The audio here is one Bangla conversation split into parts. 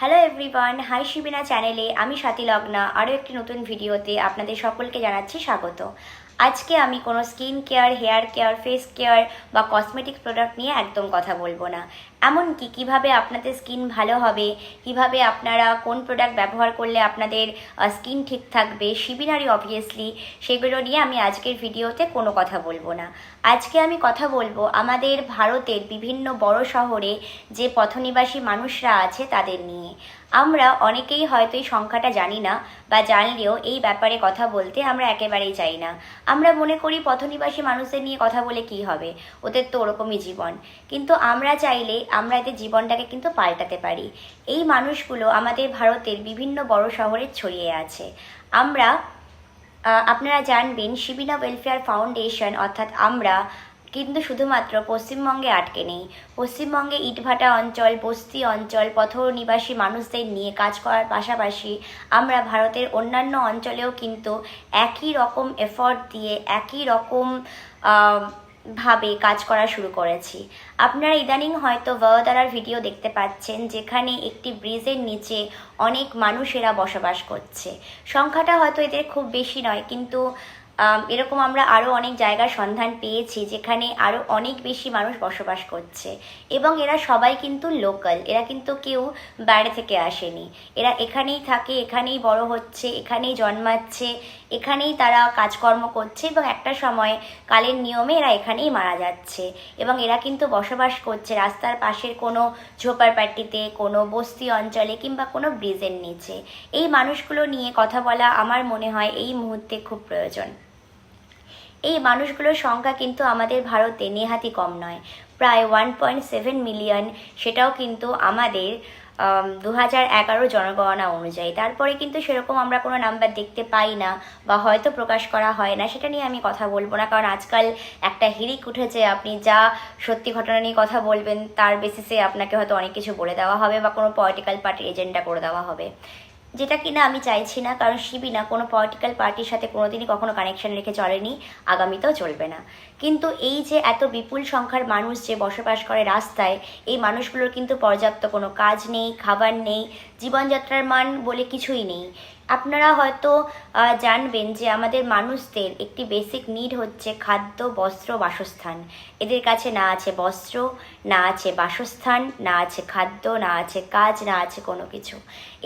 হ্যালো এভরিওয়ান হাই শিবিনা চ্যানেলে আমি সাথী লগ্না আরও একটি নতুন ভিডিওতে আপনাদের সকলকে জানাচ্ছি স্বাগত। আজকে আমি কোনো skin care hair care face care বা কসমেটিক প্রোডাক্ট নিয়ে একদম কথা বলব না। এমনকি কীভাবে আপনাদের স্কিন ভালো হবে, কীভাবে আপনারা কোন প্রোডাক্ট ব্যবহার করলে আপনাদের স্কিন ঠিক থাকবে শিবিনারি অবভিয়াসলি সেগুলো নিয়ে আমি আজকের ভিডিওতে কোনো কথা বলব না। আজকে আমি কথা বলব আমাদের ভারতের বিভিন্ন বড় শহরে যে পথনিবাসী মানুষরা আছে তাদের নিয়ে। আমরা অনেকেই হয়তো এই সংখ্যাটা জানি না বা জানলেও এই ব্যাপারে কথা বলতে আমরা একেবারেই চাই না। আমরা মনে করি পথনিবাসী মানুষদের নিয়ে কথা বলে কি হবে? ওদের তো ওরকমই জীবন। কিন্তু আমরা চাইলে আমরা এদের জীবনটাকে কিন্তু পাল্টাতে পারি। এই মানুষগুলো আমাদের ভারতের বিভিন্ন বড় শহরে ছড়িয়ে আছে। আমরা আপনারা জানবেন শিবিনা ওয়েলফেয়ার ফাউন্ডেশন অর্থাৎ আমরা, কিন্তু শুধুমাত্র পশ্চিমবঙ্গে আটকে নেই। পশ্চিমবঙ্গে ইটভাটা অঞ্চল, বস্তি অঞ্চল পথর নিবাসী মানুষদের নিয়ে কাজ করার পাশাপাশি আমরা ভারতের অন্যান্য অঞ্চলেও কিন্তু একই রকম এফর্ট দিয়ে, একই রকম ভাবে কাজ করা শুরু করেছি। আপনারা ইদানিং হয়তো ভাওদারার ভিডিও দেখতে পাচ্ছেন যেখানে একটি ব্রিজের নিচে অনেক মানুষেরা বসবাস করছে। সংখ্যাটা হয়তো এদের খুব বেশি নয়, কিন্তু এরকম আমরা আরও অনেক জায়গার সন্ধান পেয়েছি যেখানে আরও অনেক বেশি মানুষ বসবাস করছে। এবং এরা সবাই কিন্তু লোকাল এরা কিন্তু কেউ বাইরে থেকে আসেনি। এরা এখানেই থাকে, এখানেই বড় হচ্ছে, এখানেই জন্মাচ্ছে, এখানেই তারা কাজকর্ম করছে এবং একটা সময় কালের নিয়মে এরা এখানেই মারা যাচ্ছে। এবং এরা কিন্তু বসবাস করছে রাস্তার পাশের কোনো ঝোপারপাট্টিতে কোনো বস্তি অঞ্চলে কিংবা কোনো ব্রিজের নিচে। এই মানুষগুলো নিয়ে কথা বলা আমার মনে হয় এই মুহূর্তে খুব প্রয়োজন। এই মানুষগুলোর সংখ্যা কিন্তু আমাদের ভারতে নেহাতি কম নয়। প্রায় ওয়ান পয়েন্ট সেভেন মিলিয়ন সেটাও কিন্তু আমাদের দু হাজার এগারো জনগণনা অনুযায়ী। তারপরে কিন্তু সেরকম আমরা কোনো নাম্বার দেখতে পাই না বা হয়তো প্রকাশ করা হয় না, সেটা নিয়ে আমি কথা বলব না। কারণ আজকাল একটা হিরিক উঠেছে, আপনি যা সত্যি ঘটনা নিয়ে কথা বলবেন, তার বেসিসে আপনাকে হয়তো অনেক কিছু বলে দেওয়া হবে বা কোনো পলিটিক্যাল পার্টির এজেন্ডা করে দেওয়া হবে। যেটা কিনা আমি চাইছি না, কারণ শিবিনা কোনো পলিটিক্যাল পার্টির সাথে কোনোদিনই কখনো কানেকশন রেখে চলেনি, আগামীতেও চলবে না। কিন্তু এই যে এত বিপুল সংখ্যার মানুষ যে বসবাস করে রাস্তায়, এই মানুষগুলোর কিন্তু পর্যাপ্ত কোনো কাজ নেই, খাবার নেই জীবনযাত্রার মান বলে কিছুই নেই। আপনারা হয়তো জানবেন যে আমাদের মানুষদের একটি বেসিক নিড হচ্ছে খাদ্য, বস্ত্র, বাসস্থান। এদের কাছে না আছে বস্ত্র, না আছে বাসস্থান, না আছে খাদ্য, না আছে কাজ, না আছে কোনো কিছু।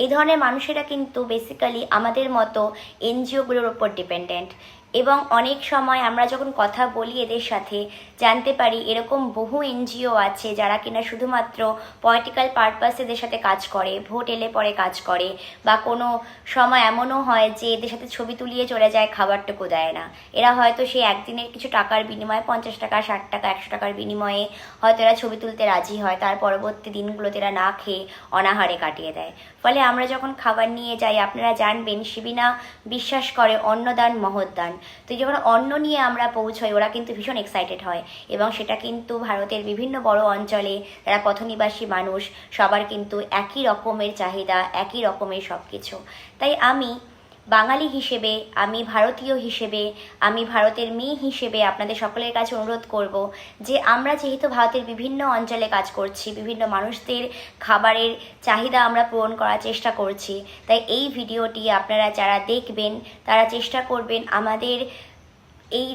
এই ধরনের মানুষেরা কিন্তু বেসিক্যালি আমাদের মতো এনজিওগুলোর ওপর ডিপেন্ডেন্ট এবং অনেক সময় আমরা যখন কথা বলি এদের সাথে, জানতে পারি এরকম বহু এনজিও আছে যারা কিনা শুধুমাত্র পলিটিক্যাল পারপাস এদের সাথে কাজ করে, ভোট এলে পরে কাজ করে, বা কোনো সময় এমনও হয় যে এদের সাথে ছবি তুলিয়ে চলে যায়, খাবারটুকু দেয় না। এরা হয়তো সেই একদিনের কিছু টাকার বিনিময়ে পঞ্চাশ টাকা, ষাট টাকা, একশো টাকার বিনিময়ে হয়তো এরা ছবি তুলতে রাজি হয়, তার পরবর্তী দিনগুলোতে এরা না খেয়ে অনাহারে কাটিয়ে দেয়। ফলে আমরা যখন খাবার নিয়ে যাই, আপনারা জানবেন শিবিনা বিশ্বাস করে অন্নদান মহৎদান তো যখন অন্ন নিয়ে আমরা পৌঁছই, ওরা কিন্তু ভীষণ এক্সাইটেড হয়। এবং সেটা কিন্তু ভারতের বিভিন্ন বড় অঞ্চলে যারা পথনিবাসী মানুষ, সবার কিন্তু একই রকমের চাহিদা, একই রকমের সব কিছু তাই আমি বাঙালি হিসেবে, আমি ভারতীয় হিসেবে, আমি ভারতের মেয়ে হিসেবে আপনাদের সকলের কাছে অনুরোধ করব যে আমরা যেহেতু ভারতের বিভিন্ন অঞ্চলে কাজ করছি, বিভিন্ন মানুষদের খাবারের চাহিদা আমরা পূরণ করার চেষ্টা করছি, তাই এই ভিডিওটি আপনারা যারা দেখবেন, তারা চেষ্টা করবেন আমাদের এই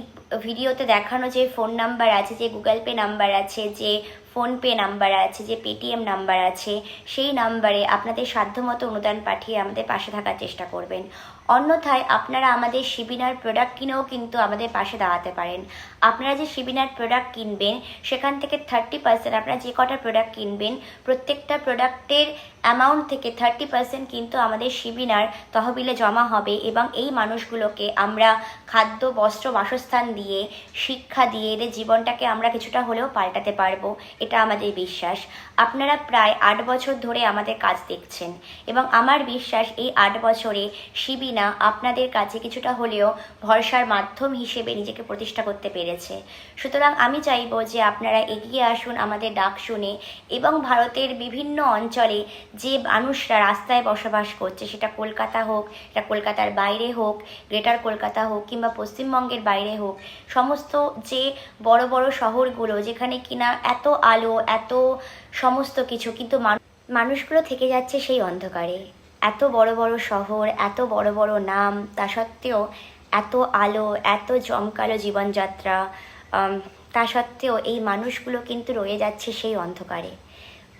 ভিডিওতে দেখানো যে ফোন নাম্বার আছে, যে গুগল পে নাম্বার আছে, যে ফোনপে নাম্বার আছে, যে পেটিএম নাম্বার আছে, সেই নাম্বারে আপনাদের সাধ্যমতো অনুদান পাঠিয়ে আমাদের পাশে থাকার চেষ্টা করবেন। অন্যথায় আপনারা আমাদের শিবিনার প্রোডাক্ট কিনেও কিন্তু আমাদের পাশে দাঁড়াতে পারেন। আপনারা যে শিবিনার প্রোডাক্ট কিনবেন, সেখান থেকে থার্টি পার্সেন্ট আপনারা যে কটা প্রোডাক্ট কিনবেন, প্রত্যেকটা প্রোডাক্টের অ্যামাউন্ট থেকে থার্টি পার্সেন্ট কিন্তু আমাদের শিবিনার তহবিলে জমা হবে এবং এই মানুষগুলোকে আমরা খাদ্য, বস্ত্র, বাসস্থান দিয়ে, শিক্ষা দিয়ে, এদের জীবনটাকে আমরা কিছুটা হলেও পাল্টাতে পারব, এটা আমাদের বিশ্বাস। আপনারা প্রায় আট বছর ধরে আমাদের কাজ দেখছেন এবং আমার বিশ্বাস এই আট বছরে শিবিনা আপনাদের কাছে কিছুটা হলেও ভরসার মাধ্যম হিসেবে নিজেকে প্রতিষ্ঠা করতে পেরেছে। সুতরাং আমি চাইব যে আপনারা এগিয়ে আসুন আমাদের ডাক শুনে এবং ভারতের বিভিন্ন অঞ্চলে যে মানুষরা রাস্তায় বসবাস করছে সেটা কলকাতা হোক এটা কলকাতার বাইরে হোক, গ্রেটার কলকাতা হোক কিংবা পশ্চিমবঙ্গের বাইরে হোক, সমস্ত যে বড় বড় শহরগুলো যেখানে কিনা এত আলো, এত সমস্ত কিছু, কিন্তু মানুষগুলো থেকে যাচ্ছে সেই অন্ধকারে। এত বড় বড় শহর, এত বড় বড় নাম, তা সত্ত্বেও এত আলো, এত জমকালো জীবনযাত্রা তা সত্ত্বেও এই মানুষগুলো কিন্তু রয়ে যাচ্ছে সেই অন্ধকারে।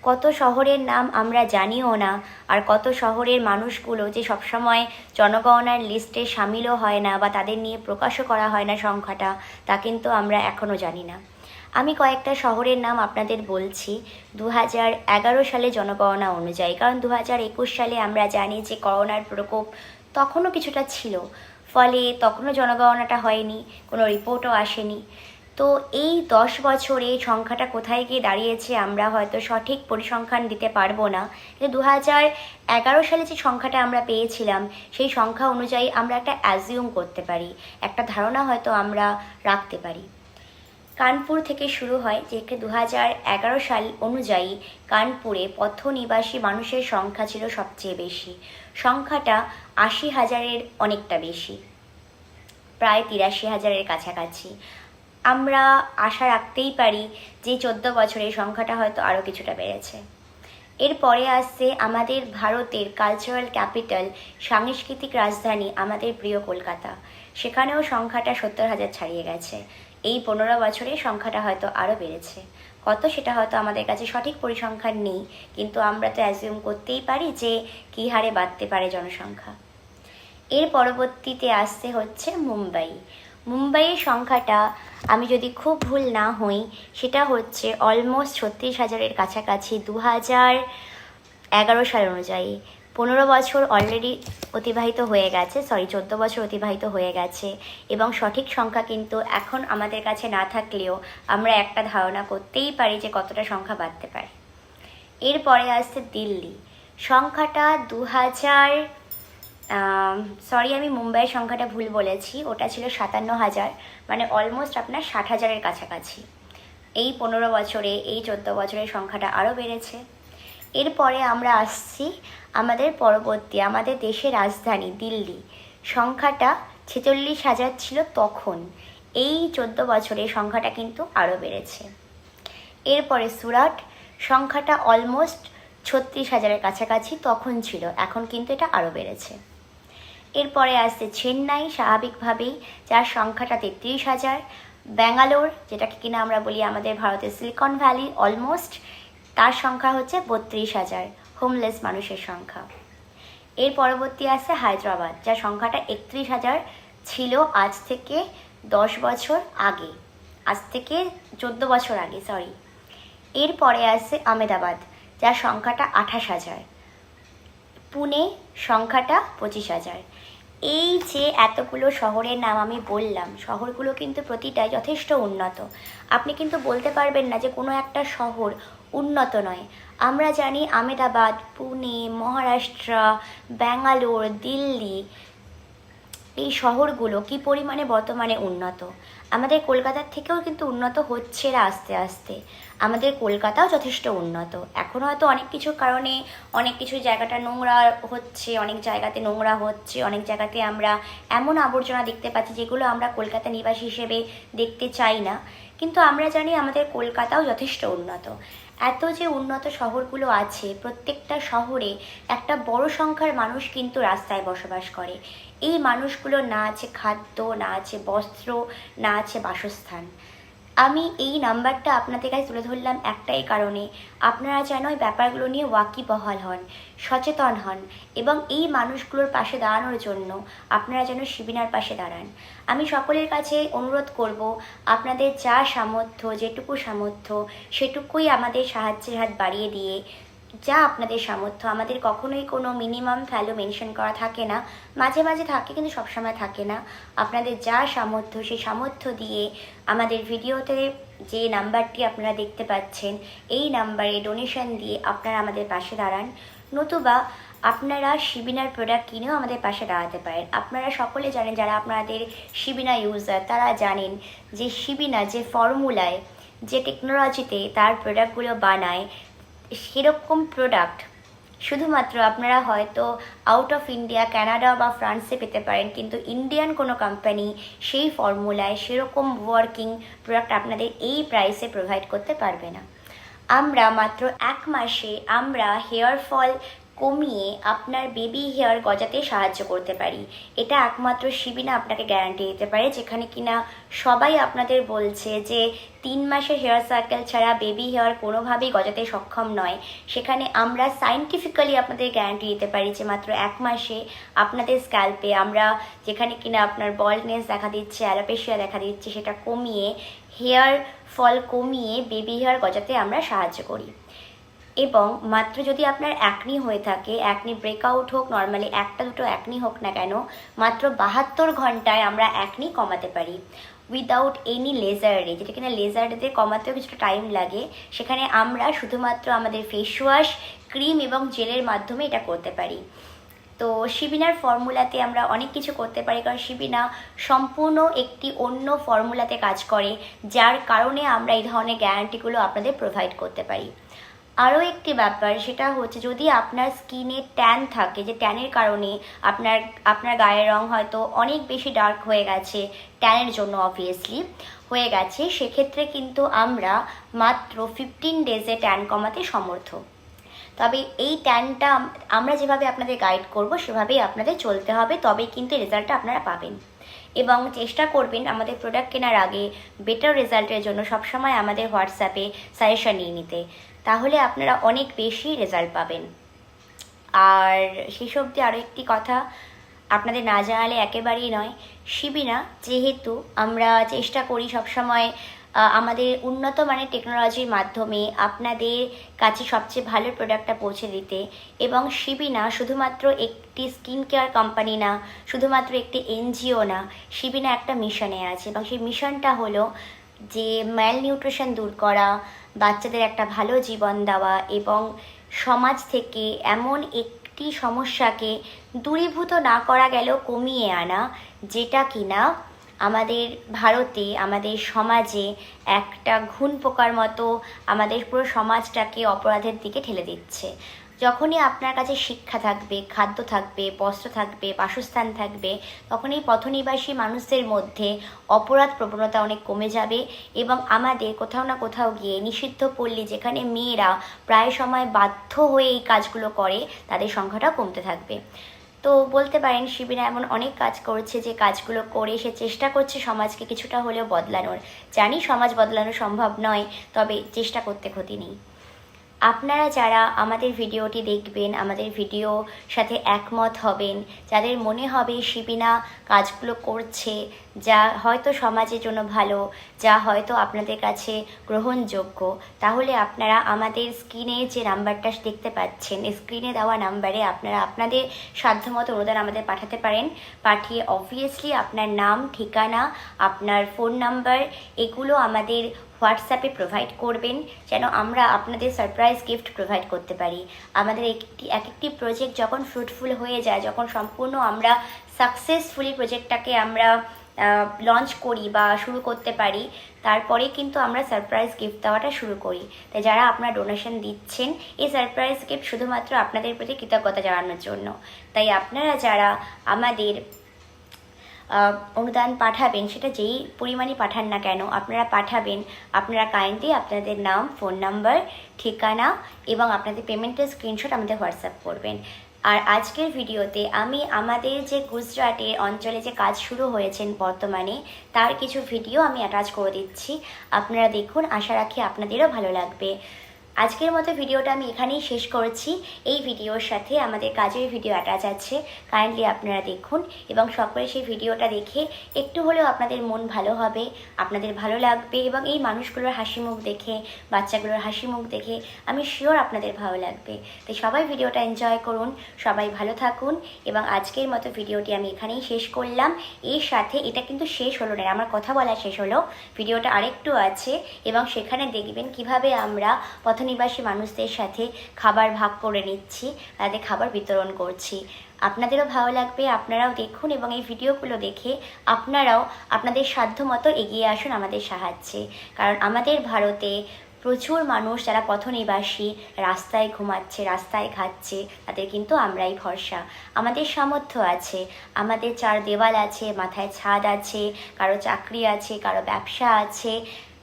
কত শহরের নাম আমরা জানিও না, আর কত শহরের মানুষগুলো যে সবসময় জনগণনার লিস্টে সামিলও হয় না বা তাদের নিয়ে প্রকাশও করা হয় না সংখ্যাটা, তা কিন্তু আমরা এখনও জানি না। আমি কয়েকটা শহরের নাম আপনাদের বলছি। দু হাজার এগারো সালে জনগণনা অনুযায়ী, কারণ দু হাজার একুশ সালে আমরা জানি যে করোনার প্রকোপ তখনও কিছুটা ছিল। ফলে তখনও জনগণনাটা হয়নি, কোনো রিপোর্টও আসেনি। তো এই দশ বছরে সংখ্যাটা কোথায় গিয়ে দাঁড়িয়েছে আমরা হয়তো সঠিক পরিসংখ্যান দিতে পারব না। কিন্তু দু হাজার এগারো সালে যে সংখ্যাটা আমরা পেয়েছিলাম, সেই সংখ্যা অনুযায়ী আমরা একটা অ্যাজিউম করতে পারি। একটা ধারণা হয়তো আমরা রাখতে পারি। কানপুর থেকে শুরু হয় যে দু হাজার এগারো সাল অনুযায়ী কানপুরে পথ নিবাসী মানুষের সংখ্যা ছিল সবচেয়ে বেশি। সংখ্যাটা আশি হাজারের অনেকটা বেশি। প্রায় তিরাশি হাজারের কাছাকাছি। আমরা আশা রাখতেই পারি যে চোদ্দ বছরে সংখ্যাটা হয়তো আরও কিছুটা বেড়েছে। এরপরে আসছে আমাদের ভারতের কালচারাল ক্যাপিটাল সাংস্কৃতিক রাজধানী আমাদের প্রিয় কলকাতা। সেখানেও সংখ্যাটা সত্তর হাজার ছাড়িয়ে গেছে। এই পনেরো বছরে সংখ্যাটা হয়তো আরও বেড়েছে। কত সেটা হয়তো আমাদের কাছে সঠিক পরিসংখ্যান নেই, কিন্তু আমরা তো অ্যাজিউম করতেই পারি যে কী হারে বাড়তে পারে জনসংখ্যা। এর পরবর্তীতে আসতে হচ্ছে মুম্বাই। মুম্বাইয়ের সংখ্যাটা আমি যদি খুব ভুল না হই, সেটা হচ্ছে অলমোস্ট ছত্রিশ হাজারের কাছাকাছি দু হাজার এগারো সাল অনুযায়ী। পনেরো বছর অলরেডি অতিবাহিত হয়ে গেছে সরি চোদ্দ বছর অতিবাহিত হয়ে গেছে এবং সঠিক সংখ্যা কিন্তু এখন আমাদের কাছে না থাকলেও আমরা একটা ধারণা করতেই পারি যে কতটা সংখ্যা বাড়তে পারে। এরপরে আসছে দিল্লি। সংখ্যাটা দু হাজার সরি আমি মুম্বাইয়ের সংখ্যাটা ভুল বলেছি, ওটা ছিল সাতান্ন হাজার মানে অলমোস্ট আপনার ষাট হাজারের কাছাকাছি। এই পনেরো বছরে, এই চোদ্দ বছরের সংখ্যাটা আরও বেড়েছে। এরপরে আমরা আসছি আমাদের পরবর্তী, আমাদের দেশের রাজধানী দিল্লি। সংখ্যাটা ছেচল্লিশ হাজার ছিল তখন। এই চোদ্দ বছরে সংখ্যাটা কিন্তু আরও বেড়েছে। এরপরে সুরাট, সংখ্যাটা অলমোস্ট ছত্রিশ হাজারের কাছাকাছি তখন ছিল, এখন কিন্তু এটা আরও বেড়েছে। এরপরে আসছে চেন্নাই, স্বাভাবিকভাবেই যার সংখ্যাটা তেত্রিশ হাজার। ব্যাঙ্গালোর, যেটাকে কিনা আমরা বলি আমাদের ভারতের সিলিকন ভ্যালি অলমোস্ট তার সংখ্যা হচ্ছে বত্রিশ হাজার। হোমলেস মানুষের সংখ্যা। এর পরবর্তী আছে হায়দ্রাবাদ, যার সংখ্যাটা একত্রিশ হাজার ছিল আজ থেকে দশ বছর আগে। আজ থেকে চোদ্দ বছর আগে সরি এরপরে আসছে আমেদাবাদ যার সংখ্যাটা আঠাশ হাজার। পুনে সংখ্যাটা পঁচিশ হাজার। এই যে এতগুলো শহরের নাম আমি বললাম, শহরগুলো কিন্তু প্রতিটাই যথেষ্ট উন্নত। আপনি কিন্তু বলতে পারবেন না যে কোনো একটা শহর উন্নত নয়। আমরা জানি আমেদাবাদ পুনে, মহারাষ্ট্র, ব্যাঙ্গালোর, দিল্লি এই শহরগুলো কি পরিমাণে বর্তমানে উন্নত? আমাদের কলকাতার থেকেও কিন্তু উন্নত হচ্ছে এরা আস্তে আস্তে। আমাদের কলকাতাও যথেষ্ট উন্নত। এখন হয়তো অনেক কিছুর কারণে অনেক কিছু জায়গাটা নোংরা হচ্ছে, অনেক জায়গাতে নোংরা হচ্ছে, অনেক জায়গাতে আমরা এমন আবর্জনা দেখতে পাচ্ছি যেগুলো আমরা কলকাতা নিবাসী হিসেবে দেখতে চাই না। কিন্তু আমরা জানি আমাদের কলকাতাও যথেষ্ট উন্নত। এত যে উন্নত শহরগুলো আছে, প্রত্যেকটা শহরে একটা বড় সংখ্যার মানুষ কিন্তু রাস্তায় বসবাস করে। এই মানুষগুলো না আছে খাদ্য, না আছে বস্ত্র, না আছে বাসস্থান। আমি এই নাম্বারটা আপনাদের কাছে তুলে ধরলাম একটাই কারণে। আপনারা যেন ওই ব্যাপারগুলো নিয়ে ওয়াকি বহাল হন, সচেতন হন এবং এই মানুষগুলোর পাশে দাঁড়ানোর জন্য আপনারা যেন শিবিনার পাশে দাঁড়ান। আমি সকলের কাছে অনুরোধ করব, আপনাদের যা সামর্থ্য, যেটুকু সামর্থ্য, সেটুকুই আমাদের সাহায্যের হাত বাড়িয়ে দিয়ে যা আপনাদের সামর্থ্য। আমাদের কখনোই কোনো মিনিমাম ভ্যালু মেনশন করা থাকে না। মাঝে মাঝে থাকে কিন্তু সবসময় থাকে না। আপনাদের যা সামর্থ্য, সেই সামর্থ্য দিয়ে আমাদের ভিডিওতে যে নাম্বারটি আপনারা দেখতে পাচ্ছেন, এই নাম্বারে ডোনেশন দিয়ে আপনারা আমাদের পাশে দাঁড়ান। নতুবা আপনারা শিবিনার প্রোডাক্ট কিনেও আমাদের পাশে দাঁড়াতে পারেন। আপনারা সকলে জানেন, যারা আপনাদের শিবিনা ইউজার তারা জানেন যে শিবিনা যে ফর্মুলায় যে টেকনোলজিতে তার প্রোডাক্টগুলো বানায় সেরকম প্রোডাক্ট শুধুমাত্র আপনারা হয়তো আউট অফ ইন্ডিয়া ক্যানাডা বা ফ্রান্সে পেতে পারেন, কিন্তু ইন্ডিয়ান কোনো কোম্পানি সেই ফর্মুলায় সেরকম ওয়ার্কিং প্রোডাক্ট আপনাদের এই প্রাইসে প্রোভাইড করতে পারবে না। আমরা মাত্র এক মাসে আমরা হেয়ার ফল কমিয়ে আপনার বেবি হেয়ার গজাতে সাহায্য করতে পারি। এটা একমাত্র শিবিনা আপনাকে গ্যারান্টি দিতে পারে, যেখানে কিনা সবাই আপনাদের বলছে যে তিন মাসের হেয়ার সার্কেল ছাড়া বেবি হেয়ার কোনোভাবেই গজাতে সক্ষম নয়। সেখানে আমরা সাইন্টিফিক্যালি আপনাদের গ্যারান্টি দিতে পারি যে মাত্র এক মাসে আপনাদের স্ক্যাল্পে আমরা যেখানে কিনা আপনার বল্ডনেস দেখা দিচ্ছে অ্যালোপেশিয়া দেখা দিচ্ছে, সেটা কমিয়ে হেয়ার ফল কমিয়ে বেবি হেয়ার গজাতে আমরা সাহায্য করি। এবং মাত্র যদি আপনার অ্যাকনি হয়ে থাকে অ্যাকনি ব্রেকআউট হোক নর্মালি একটা দুটো অ্যাকনি হোক না কেন, মাত্র বাহাত্তর ঘন্টায় আমরা অ্যাকনি কমাতে পারি। উইদাউট এনি লেজারে যেটা কিনা লেজারেতে কমাতেও কিছুটা টাইম লাগে, সেখানে আমরা শুধুমাত্র আমাদের ফেস ওয়াশ ক্রিম এবং জেলের মাধ্যমে এটা করতে পারি। তো শিবিনার ফর্মুলাতে আমরা অনেক কিছু করতে পারি, কারণ শিবিনা সম্পূর্ণ একটি অন্য ফর্মুলাতে কাজ করে, যার কারণে আমরা এই ধরনের গ্যারান্টিগুলো আপনাদের প্রোভাইড করতে পারি। আরও একটি ব্যাপার, সেটা হচ্ছে যদি আপনার স্কিনে ট্যান থাকে, যে ট্যানের কারণে আপনার আপনার গায়ের রং হয়তো অনেক বেশি ডার্ক হয়ে গেছে, ট্যানের জন্য অবভিয়াসলি হয়ে গেছে, সেক্ষেত্রে কিন্তু আমরা মাত্র ফিফটিন ডেজে ট্যান কমাতে সমর্থ। তবে এই ট্যানটা আমরা যেভাবে আপনাদের গাইড করব, সেভাবেই আপনাদের চলতে হবে, তবেই কিন্তু রেজাল্টটা আপনারা পাবেন। এবং চেষ্টা করবেন আমাদের প্রোডাক্ট কেনার আগে বেটার রেজাল্টের জন্য সবসময় আমাদের হোয়াটসঅ্যাপে সাজেশন নিয়ে নিতে। তাহলে আপনারা অনেক বেশি রেজাল্ট পাবেন। আর শেষ অবধি আরও একটি কথা, আপনাদের না জানালে একেবারেই নয়। শিবিনা, যেহেতু আমরা চেষ্টা করি সবসময় আমাদের উন্নত মানের টেকনোলজির মাধ্যমে আপনাদের কাছে সবচেয়ে ভালো প্রোডাক্টটা পৌঁছে দিতে এবং শিবিনা শুধুমাত্র একটি স্কিন কেয়ার কোম্পানি না, শুধুমাত্র একটি এনজিও না, শিবিনা একটা মিশনে আছে এবং সেই মিশনটা হলো যে ম্যাল নিউট্রিশন দূর করা, বাচ্চাদের একটা ভালো জীবন দেওয়া এবং সমাজ থেকে এমন একটি সমস্যাকে দূরীভূত না করা গেলেও কমিয়ে আনা, যেটা কিনা আমাদের ভারতে, আমাদের সমাজে একটা ঘুণ পোকার মতো আমাদের পুরো সমাজটাকে অপরাধের দিকে ঠেলে দিচ্ছে। যখনই আপনার কাছে শিক্ষা থাকবে, খাদ্য থাকবে, বস্ত্র থাকবে, বাসস্থান থাকবে তখনই পথনিবাসী মানুষদের মধ্যে অপরাধ প্রবণতা অনেক কমে যাবে এবং আমাদের কোথাও না কোথাও গিয়ে নিষিদ্ধ পল্লী যেখানে মেয়েরা প্রায় সময় বাধ্য হয়ে এই কাজগুলো করে, তাদের সংখ্যাটা কমতে থাকবে। তো বলতে পারেন, শিবিরা এমন অনেক কাজ করছে যে কাজগুলো করে সে চেষ্টা করছে সমাজকে কিছুটা হলেও বদলানোর। জানি সমাজ বদলানো সম্ভব নয়, তবে চেষ্টা করতে ক্ষতি নেই। আপনারা যারা আমাদের ভিডিওটি দেখবেন, আমাদের ভিডিও সাথে একমত হবেন, যাদের মনে হবে শিবিনা কাজগুলো করছে, যা হয়তো সমাজের জন্য ভালো, যা হয়তো আপনাদের কাছে গ্রহণযোগ্য, তাহলে আপনারা আমাদের স্ক্রিনে যে নাম্বারটা দেখতে পাচ্ছেন, স্ক্রিনে দেওয়া নাম্বারে আপনারা আপনাদের সাধ্যমতো অনুদান আমাদের পাঠাতে পারেন। পাঠিয়ে অবভিয়াসলি আপনার নাম, ঠিকানা, আপনার ফোন নাম্বার এগুলো আমাদের হোয়াটসঅ্যাপে প্রোভাইড করবেন যেন আমরা আপনাদের সারপ্রাইজ গিফট প্রোভাইড করতে পারি। আমাদের একটি এক একটি প্রজেক্ট যখন ফ্রুটফুল হয়ে যায়, যখন সম্পূর্ণ আমরা সাকসেসফুলি প্রজেক্টটাকে আমরা লঞ্চ করি বা শুরু করতে পারি, তারপরে কিন্তু আমরা সারপ্রাইজ গিফট দেওয়াটা শুরু করি। তাই যারা আপনারা ডোনেশন দিচ্ছেন, এই সারপ্রাইজ গিফট শুধুমাত্র আপনাদের প্রতি কৃতজ্ঞতা জানানোর জন্য। তাই আপনারা যারা আমাদের অনুদান পাঠাবেন, সেটা যেই পরিমাণে পাঠান না কেন, আপনারা পাঠাবেন আপনারা কাইন্ডলি আপনাদের নাম, ফোন নাম্বার, ঠিকানা এবং আপনাদের পেমেন্টের স্ক্রিনশট আমাদের হোয়াটসঅ্যাপ করবেন। আর আজকের ভিডিওতে আমি আমাদের যে গুজরাটের অঞ্চলে যে কাজ শুরু হয়েছেন বর্তমানে, তার কিছু ভিডিও আমি অ্যাটাচ করে দিচ্ছি। আপনারা দেখুন, আশা রাখি আপনাদেরও ভালো লাগবে। আজকের মতো ভিডিওটা আমি এখানেই শেষ করছি। এই ভিডিওর সাথে আমাদের কাজের ভিডিও অ্যাটাচ আছে। কাইন্ডলি আপনারা দেখুন এবং সকলে সেই ভিডিওটা দেখে একটু হলেও আপনাদের মন ভালো হবে, আপনাদের ভালো লাগবে এবং এই মানুষগুলোর হাসি মুখ দেখে, বাচ্চাগুলোর হাসি মুখ দেখে আমি শিওর আপনাদের ভালো লাগবে। তাই সবাই ভিডিওটা এনজয় করুন, সবাই ভালো থাকুন এবং আজকের মতো ভিডিওটি আমি এখানেই শেষ করলাম। এর সাথে এটা কিন্তু শেষ হলো না, আমার কথা বলা শেষ হলো। ভিডিওটা আরেকটু আছে এবং সেখানে দেখবেন কীভাবে আমরা পথনিবাসী মানুষদের সাথে খাবার ভাগ করে নিচ্ছি, তাদের খাবার বিতরণ করছি। আপনাদেরও ভালো লাগবে, আপনারাও দেখুন এবং এই ভিডিওগুলো দেখে আপনারাও আপনাদের সাধ্য মতো এগিয়ে আসুন আমাদের সাহায্যে। কারণ আমাদের ভারতে প্রচুর মানুষ যারা পথনিবাসী, রাস্তায় ঘুমাচ্ছে, রাস্তায় খাচ্ছে, তাদের কিন্তু আমরাই ভরসা। আমাদের সামর্থ্য আছে, আমাদের চার দেওয়াল আছে, মাথায় ছাদ আছে, কারও চাকরি আছে, কারও ব্যবসা আছে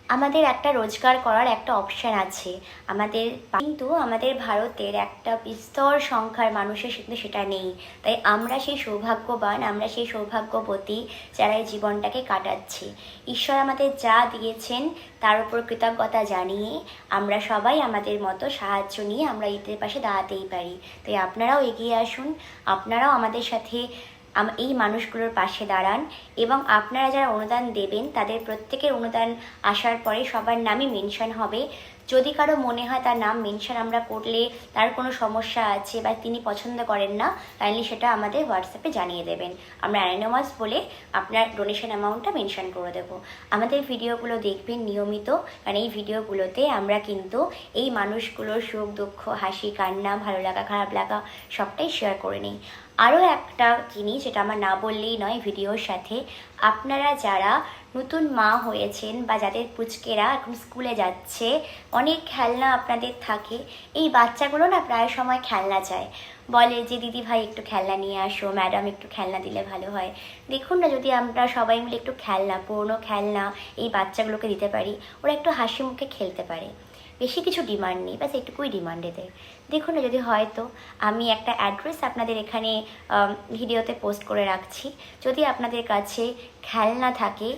আমাদের একটা রোজগার করার একটা অপশান আছে। আমাদের কিন্তু আমাদের ভারতের একটা বিস্তর সংখ্যার মানুষের কিন্তু সেটা নেই। তাই আমরা সেই সৌভাগ্যবান, আমরা সেই সৌভাগ্যবতী যারা এই জীবনটাকে কাটাচ্ছি। ঈশ্বর আমাদের যা দিয়েছেন, তার উপর কৃতজ্ঞতা জানিয়ে আমরা সবাই আমাদের মতো সাহায্য নিয়ে আমরা ঈদের পাশে দাঁড়াতেই পারি। তাই আপনারাও এগিয়ে আসুন, আপনারাও আমাদের সাথে এই মানুষগুলোর পাশে দাঁড়ান এবং আপনারা যারা অনুদান দেবেন তাদের প্রত্যেকের অনুদান আসার পরে সবার নামই মেনশন হবে। যদি কারও মনে হয় তার নাম মেনশন আমরা করলে তার কোনো সমস্যা আছে বা তিনি পছন্দ করেন না কাইন্ডলি সেটা আমাদের হোয়াটসঅ্যাপে জানিয়ে দেবেন। আমরা অ্যানোমাস বলে আপনার ডোনেশন অ্যামাউন্টটা মেনশন করে দেবো। আমাদের ভিডিওগুলো দেখবেন নিয়মিত, কারণ এই ভিডিওগুলোতে আমরা কিন্তু এই মানুষগুলোর সুখ, দুঃখ, হাসি, কান্না, ভালো লাগা, খারাপ লাগা সবটাই শেয়ার করে নিই। আরও একটা জিনিস, যেটা আমার না বললেই নয় ভিডিওর সাথে, আপনারা যারা নতুন মা হয়েছেন বা যাদের পুচকেরা এখন স্কুলে যাচ্ছে, অনেক খেলনা আপনাদের থাকে, এই বাচ্চাগুলো না প্রায় সময় খেলনা চায়। বলে যে, দিদি ভাই, একটু খেলনা নিয়ে আসো, ম্যাডাম একটু খেলনা দিলে ভালো হয়। দেখুন না, যদি আমরা সবাই মিলে একটু খেলনা, পুরনো খেলনা এই বাচ্চাগুলোকে দিতে পারি, ওরা একটু হাসি মুখে খেলতে পারে। বেশি কিছু ডিমান্ড নেই, ব্যাস একটুকুই ডিমান্ড এদের দেখুন না, যদি হয়তো আমি একটা অ্যাড্রেস আপনাদের এখানে ভিডিওতে পোস্ট করে রাখছি। যদি আপনাদের কাছে খেলনা থাকে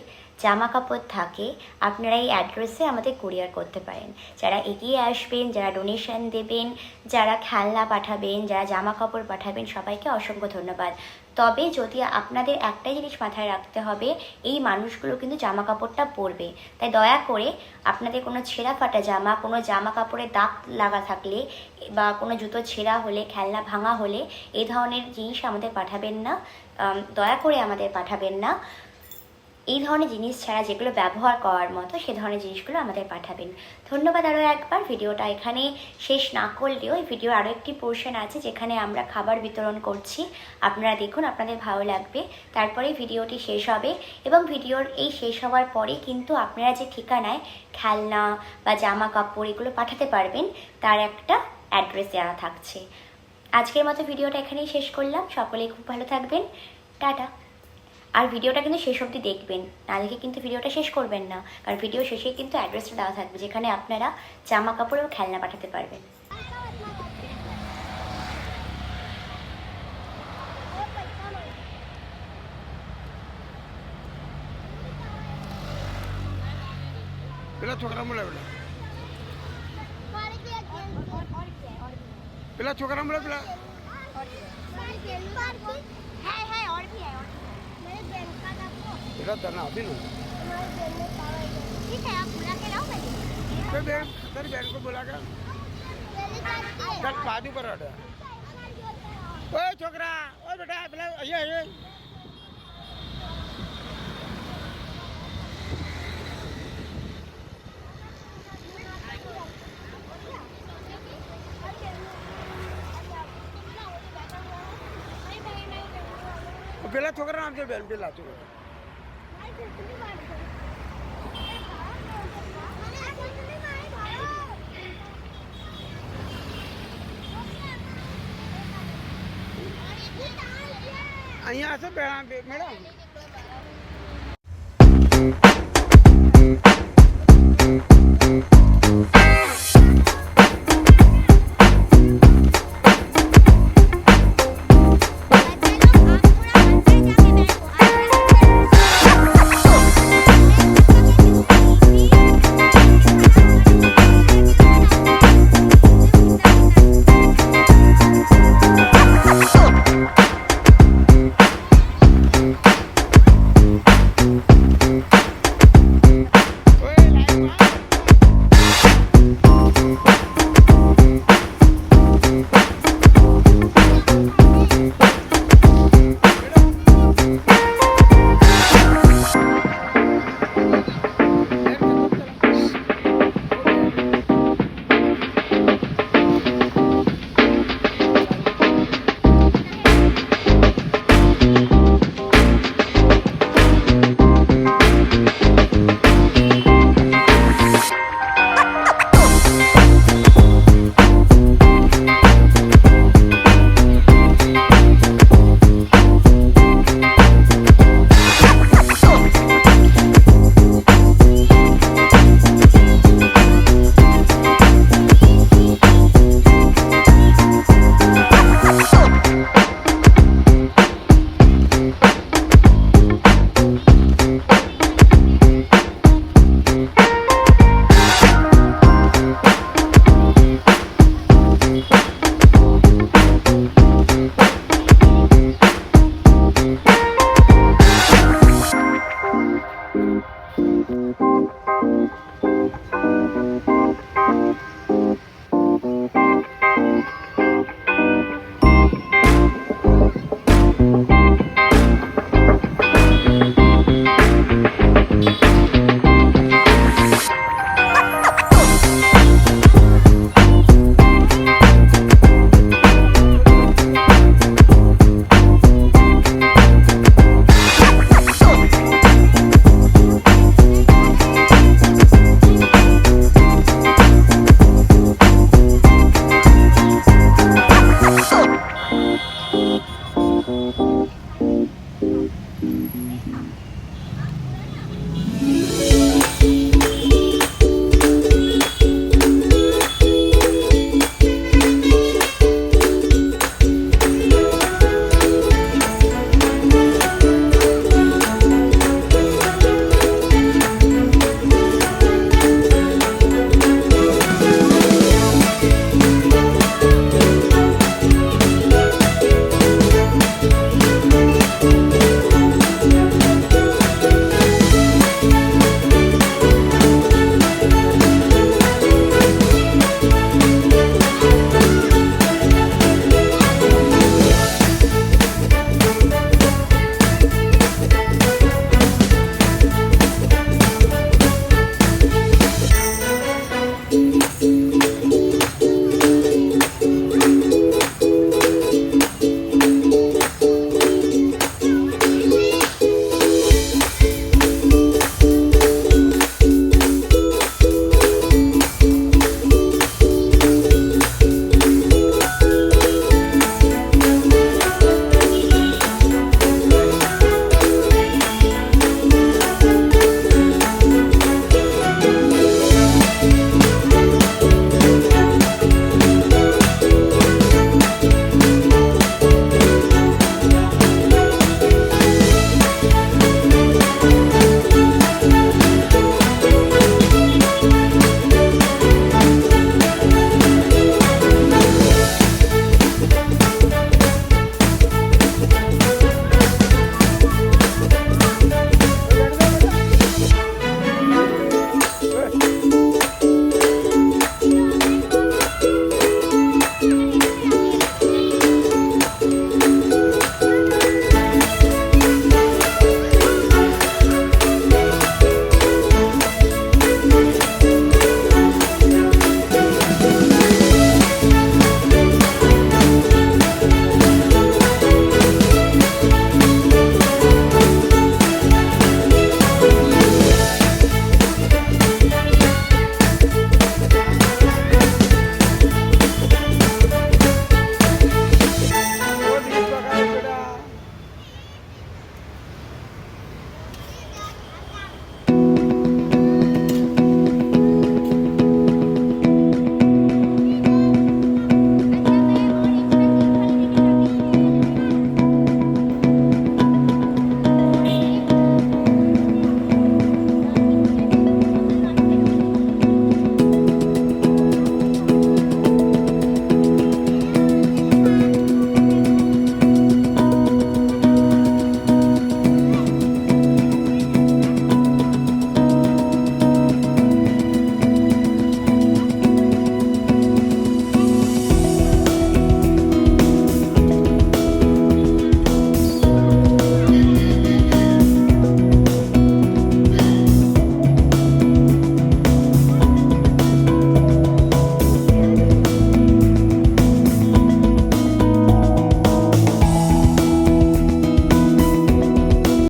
জামা কাপড় থাকে, আপনারা এই অ্যাড্রেসে আমাদের কুরিয়ার করতে পারেন। যারা এগিয়ে আসবেন, যারা ডোনেশন দেবেন, যারা খেলনা পাঠাবেন, যারা জামা কাপড় পাঠাবেন, সবাইকে অসংখ্য ধন্যবাদ। তবে যদি আপনাদের একটাই জিনিস মাথায় রাখতে হবে, এই মানুষগুলো কিন্তু জামা কাপড়টা পরবে। তাই দয়া করে আপনাদের কোনো ছেঁড়া ফাটা জামা, কোনো জামা কাপড়ে দাগ লাগা থাকলে বা কোনো জুতো ছেঁড়া হলে, খেলনা ভাঙা হলে এই ধরনের জিনিস আমাদের পাঠাবেন না। দয়া করে আমাদের পাঠাবেন না। এই ধরনের জিনিস ছাড়া যেগুলো ব্যবহার করার মতো সে ধরনের জিনিসগুলো আমাদের পাঠাবেন। ধন্যবাদ আরও একবার। ভিডিওটা এখানে শেষ না করলেও এই ভিডিওর আরও একটি পোর্শন আছে যেখানে আমরা খাবার বিতরণ করছি। আপনারা দেখুন, আপনাদের ভালো লাগবে। তারপরে ভিডিওটি শেষ হবে এবং ভিডিওর এই শেষ হওয়ার পরে কিন্তু আপনারা যে ঠিকানায় খেলনা বা জামা কাপড় এগুলো পাঠাতে পারবেন, তার একটা অ্যাড্রেস দেওয়া থাকছে। আজকের মতো ভিডিওটা এখানেই শেষ করলাম। সকলেই খুব ভালো থাকবেন। টাটা। আর ভিডিওটা কিন্তু শেষ অবধি দেখবেন না দেখে কিন্তু ভিডিওটা শেষ করবেন না কারণ ভিডিও শেষে কিন্তু অ্যাড্রেসটা দেওয়া থাকবে যেখানে আপনারা জামা কাপড় ও খেলনা পাঠাতে পারবেন પેલા છોકરા મળે પેલા પેલા છોકરા પેલા તને આપી ને તો બેન તારી બેન કો બોલા કે ચાલ બાજુ પર ઓય છોકરા ઓય બેટા પેલા અહીંયા અહીંયા પેલા છોકરા નામ છે બેન પેલા છોકરા. અહીંયા હશે મેડમ?